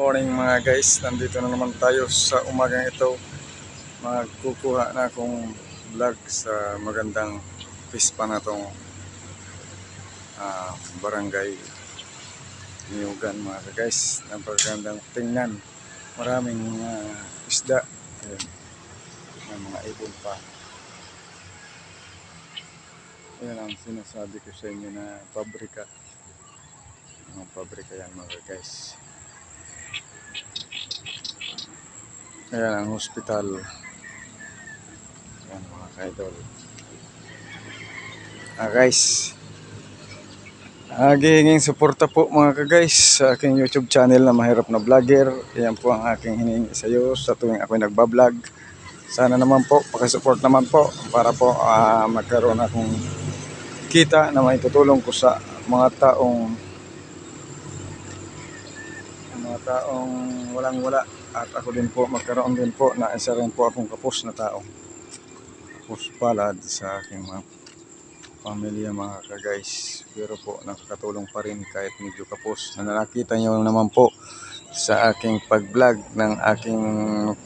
morning mga guys, nandito na naman tayo sa umagang ito. Magkukuha na akong vlog sa magandang pispa na tong ah, barangay Niyugan mga guys. Napagandang tingnan. Maraming mga isda. Ayan. May mga ibon pa. Ayan ang sinasabi ko sa inyo na pabrika. Mga pabrika yan mga guys. Ayan ang hospital. Ayan mga kaidol. Ah guys. Nagihinging suporta po mga ka-guys sa aking YouTube channel na Mahirap na Vlogger. Ayan po ang aking hiningi sa iyo sa tuwing ako'y nagbablog. Sana naman po, pakisupport naman po para po ah, magkaroon akong kita na may tutulong ko sa mga taong mga taong walang wala at ako din po magkaroon din po na isa rin po akong kapos na tao. Kapos palad sa aking mga pamilya mga ka-guys pero po nakakatulong pa rin kahit medyo kapos. Na nakita nyo naman po sa aking pag-vlog ng aking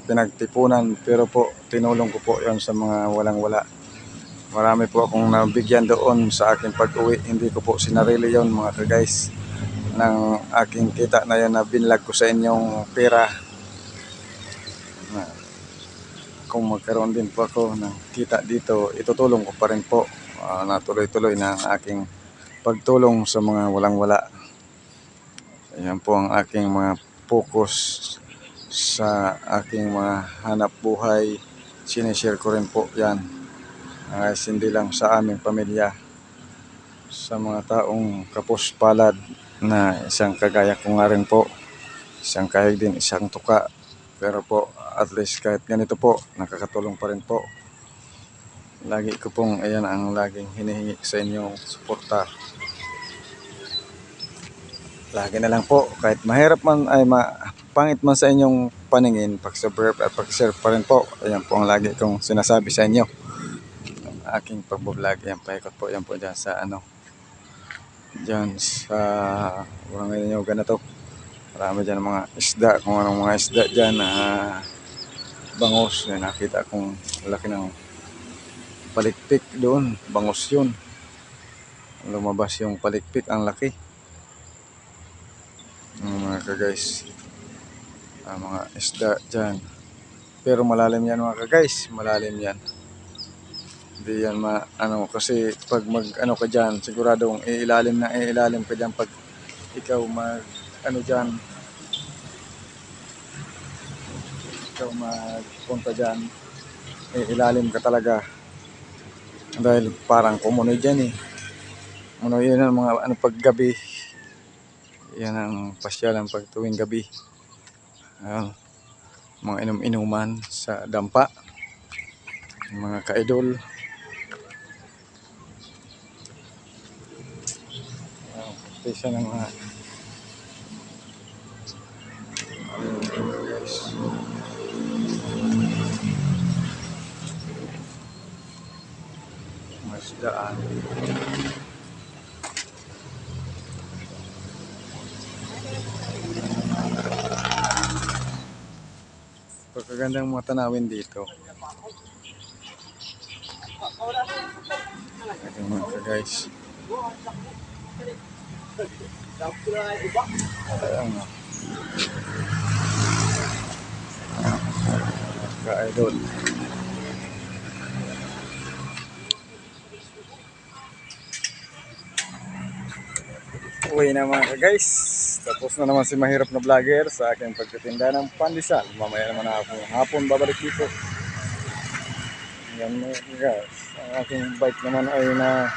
pinagtipunan. Pero po tinulong ko po yon sa mga walang wala marami po akong nabigyan doon sa aking pag-uwi. Hindi ko po sinarili yon mga ka-guys ng aking kita na yan na binlag ko sa inyong pera na kung magkaroon din po ako ng kita dito itutulong ko pa rin po ah, na tuloy-tuloy na aking pagtulong sa mga walang wala ayan po ang aking mga focus sa aking mga hanap buhay. Sinishare ko rin po yan. Ah, hindi lang sa aming pamilya sa mga taong kapos palad na isang kagaya ko nga rin po. Isang kahig din isang tuka pero po at least kahit ganito po nakakatulong pa rin po. Lagi ko pong ayan ang laging hinihingi sa inyong suporta. Lagi na lang po kahit mahirap man ay ma pangit man sa inyong paningin pag-subscribe at pag-share pa rin po ayan po ang lagi kong sinasabi sa inyo. Ang aking pagbablog yan paikot po yan po dyan sa ano dyan sa barangay nyo ganito marami dyan mga isda kung anong mga isda dyan na bangos. Na nakita kong laki ng palikpik doon. Bangos yun. Lumabas yung palikpik ang laki. Ng mga ka-guys ang mga isda dyan. Pero malalim yan mga ka-guys malalim yan. Hindi yan ma ano kasi pag mag ano ka diyan siguradong iilalim na iilalim ka diyan pag ikaw mag ano diyan ikaw magpunta diyan iilalim ka talaga. Dahil parang kumunoy diyan eh. Ano yun ang mga ano pag gabi yan ang pasyalan pag tuwing gabi. Ayun. mga inom-inuman sa dampa. Mga ka-idol. Station ng mga Ayun, daan. Pagkagandang mga tanawin dito. Ating mga guys. Ayan nga. Ka-idol. Uwi na mga guys. Tapos na naman si mahirap na vlogger sa aking pagtitinda ng pandesal. Mamaya naman ako hapon babalik dito. Yan mga guys. Ang aking bike naman ay na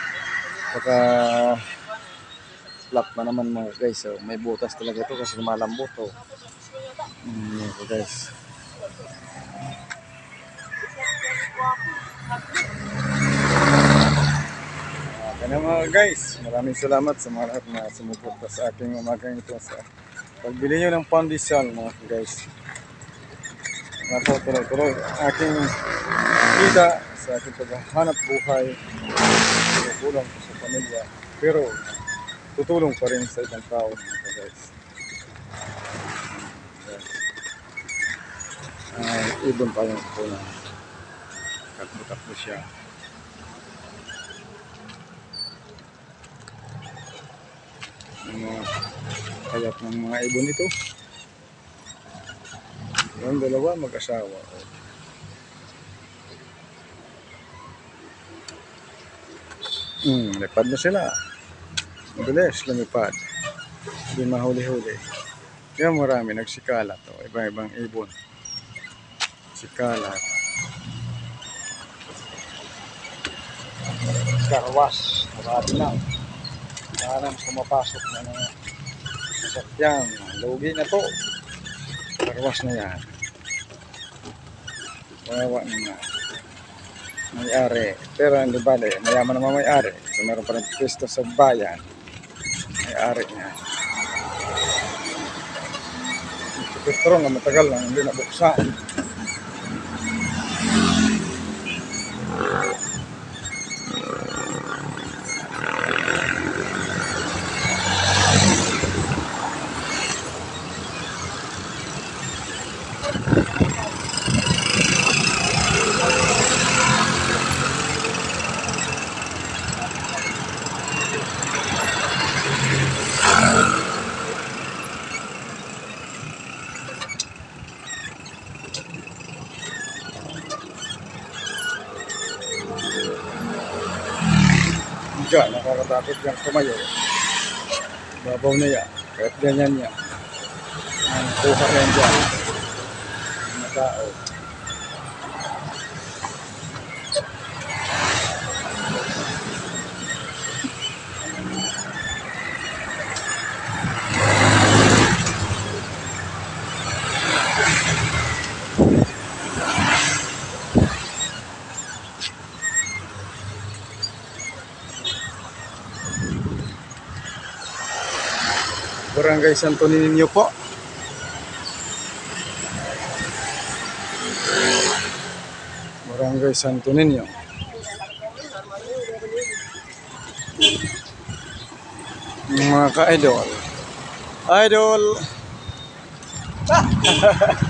baka flat na naman mga guys. So, may butas talaga ito kasi malambot to. Mm, yan guys. Okay na mga guys. Maraming salamat sa mga lahat na sumuporta sa aking umagang ito sa pagbili nyo ng pandesal mga guys. Nako, tuloy-tuloy. Aking kita sa aking paghahanap buhay. Tulong ko sa pamilya. Pero tutulong pa rin sa ibang tao mga guys. ibon pa yung punan. Takbo-takbo siya. Mga kayat ng mga ibon ito. Yung dalawa mag-asawa. Hmm, lipad na sila. Bilis, lumipad. Hindi mahuli-huli. Kaya marami nagsikalat. Oh, iba-ibang ibon. Sikalat. Karwas. Marami na. Parang pumapasok na ng sasakyan. Lugi na to. Karwas na yan. Wawa naman. May-ari. Pero hindi bale, mayaman naman may-ari. So meron pa rin pwesto sa bayan. May-ari niya. Si Petro nga matagal lang, hindi nabuksan. Diyan, nakakatakot yan tumayo. Babaw na yan. Kahit ganyan niya. Ang kuha yan dyan. Mga tao. Barangay Santo Niño po. Barangay Santo Niño. Mga ka-idol. Idol!